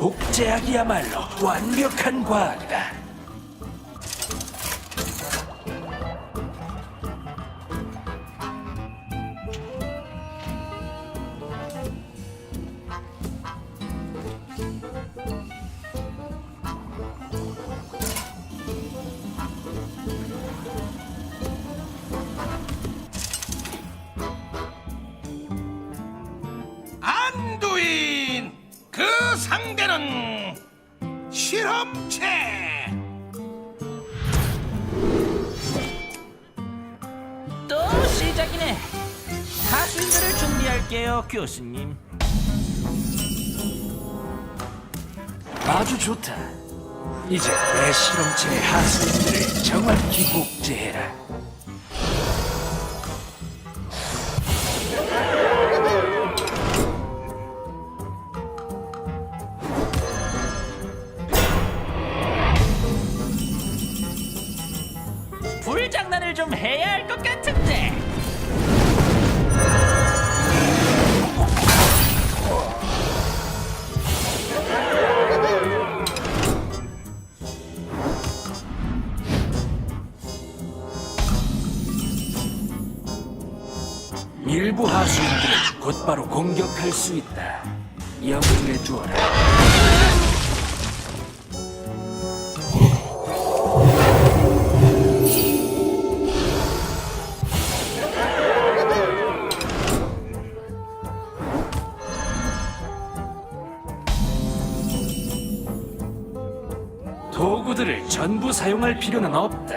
복제하기야말로 완벽한 과학이다. 실험체 또 시작이네. 하수인들을 준비할게요, 교수님. 아주 좋다. 이제 내 실험체의 하수인들을 정확히 복제해라. 불장난을 좀 해야 할 것 같은데. 일부 하수인들을 곧바로 공격할 수 있다. 염두에 두어라. 도구들을 전부 사용할 필요는 없다.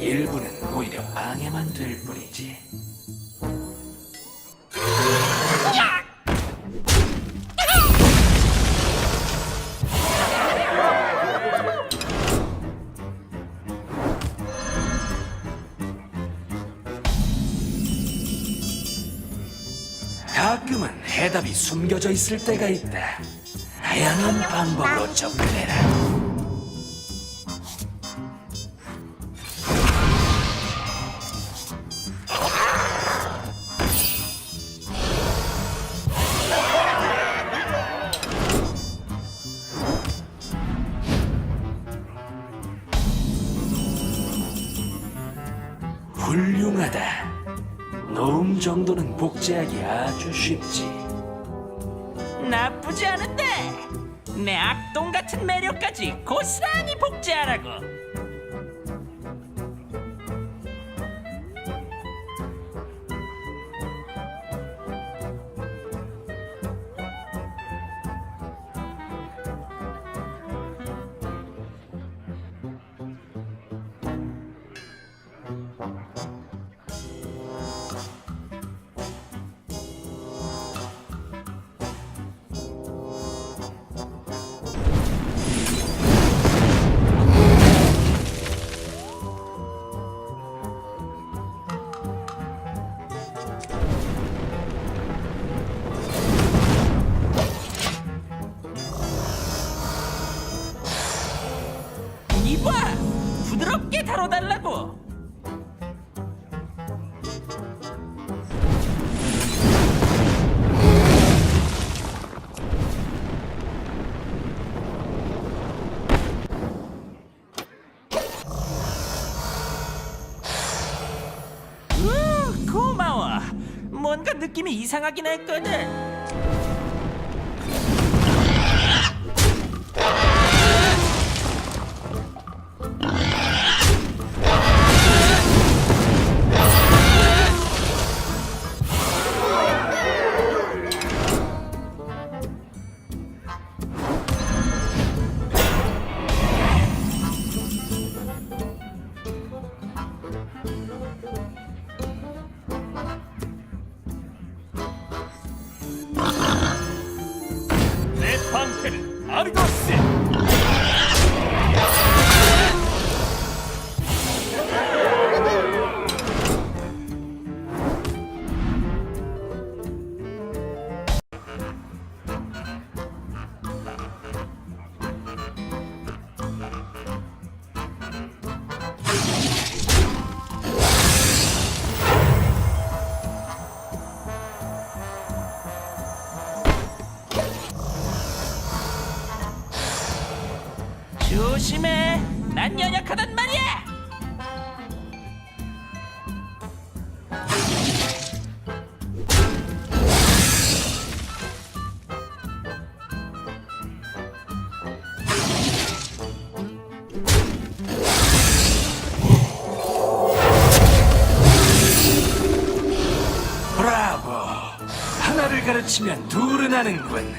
일부는 오히려 방해만 될 뿐이지. 가끔은 해답이 숨겨져 있을 때가 있다. 다양한 방법으로 접근해라. 훌륭하다. 노음 정도는 복제하기 아주 쉽지. 나쁘지 않은데. 내 악동 같은 매력까지 고스란히 복제하라고. 다뤄달라고. 우, 고마워. 뭔가 느낌이 이상하긴 했거든. 난 연약하단 말이야. 브라보. 하나를 가르치면 둘은 하는군.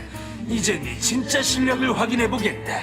이제 네 진짜 실력을 확인해 보겠다.